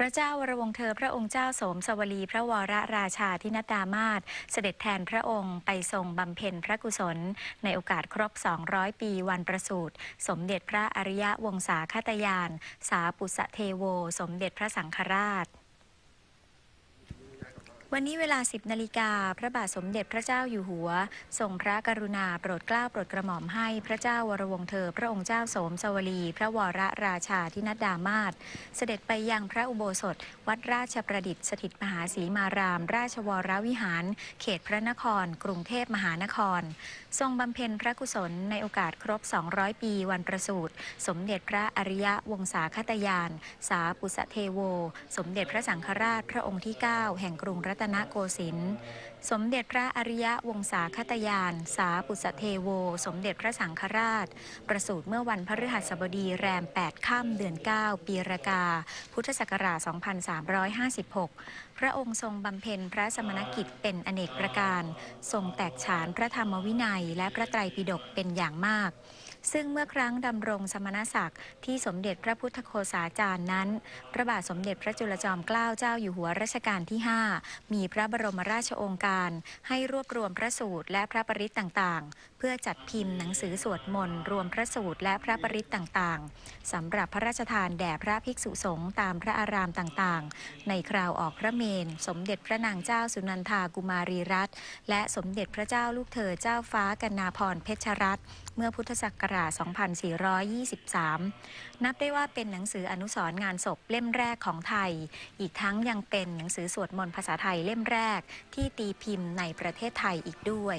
พระเจ้าวรวงเธอพระองค์เจ้าสมสวลี พระวรราชาธินตามาศเสด็จแทนพระองค์ไปทรงบำเพ็ญพระกุศล ในโอกาสครบ 200 ปีวันประสูติสมเด็จพระอริยะวงศาคตยาน สาปุสะเทโว สมเด็จพระสังฆราช วันนี้เวลา 10นาฬิกาพระบาทสมเด็จพระเจ้าอยู่หัว ทรงพระกรุณาโปรดเกล้าโปรดกระหม่อมให้พระเจ้าวรวงเธอ พระองค์เจ้าโสมสวลี พระวรราชาธินัดดามาศเสด็จไปยังพระอุโบสถ วัดราชประดิษฐ์สถิตมหาศรีมาราม ราชวรวิหาร เขตพระนคร กรุงเทพมหานคร ทรงบำเพ็ญพระกุศลในโอกาสครบ 200 ปีวันประสูติสมเด็จพระอริยวงศาคตยาน สาปุสะเทโว สมเด็จพระสังฆราชพระองค์ที่ 9 แห่งกรุงรัตนโกสินทร์ สมเด็จพระอริยวงศาคตยาน สาปุสเทโว สมเด็จพระสังฆราช ประสูติเมื่อวันพฤหัสบดีแรม8ค่ำเดือน 9 ปีรากา พุทธศักราช 2356 พระองค์ทรงบำเพ็ญพระสมณกิจเป็นอเนกประการ ทรงแตกฉานพระธรรมวินัยและพระไตรปิฎกเป็นอย่างมาก ซึ่งเมื่อครั้งดำรงสมณศักดิ์ที่สมเด็จพระพุทธโฆษาจารย์นั้น พระบาทสมเด็จพระจุลจอมเกล้าเจ้าอยู่หัวรัชกาลที่ 5 มีพระบรมราชโองการ ให้รวบรวมพระสูตรและพระปริตต่างๆ เพื่อจัดพิมพ์หนังสือสวดมนต์รวมพระสูตรและพระปริตต่างๆสำหรับพระราชทานแด่พระภิกษุสงฆ์ตามพระอารามต่างๆ ในคราวออกพระเมน สมเด็จพระนางเจ้าสุนันทากุมารีรัตน์และสมเด็จพระเจ้าลูกเธอเจ้าฟ้ากันนาพรเพชรรัตน์เมื่อพุทธศักราช2423 นับได้ว่าเป็นหนังสืออนุสรณ์งานศพเล่มแรกของไทย อีกทั้งยังเป็นหนังสือสวดมนต์ภาษาไทยเล่มแรกที่ตีพิมพ์ในประเทศไทยอีกด้วย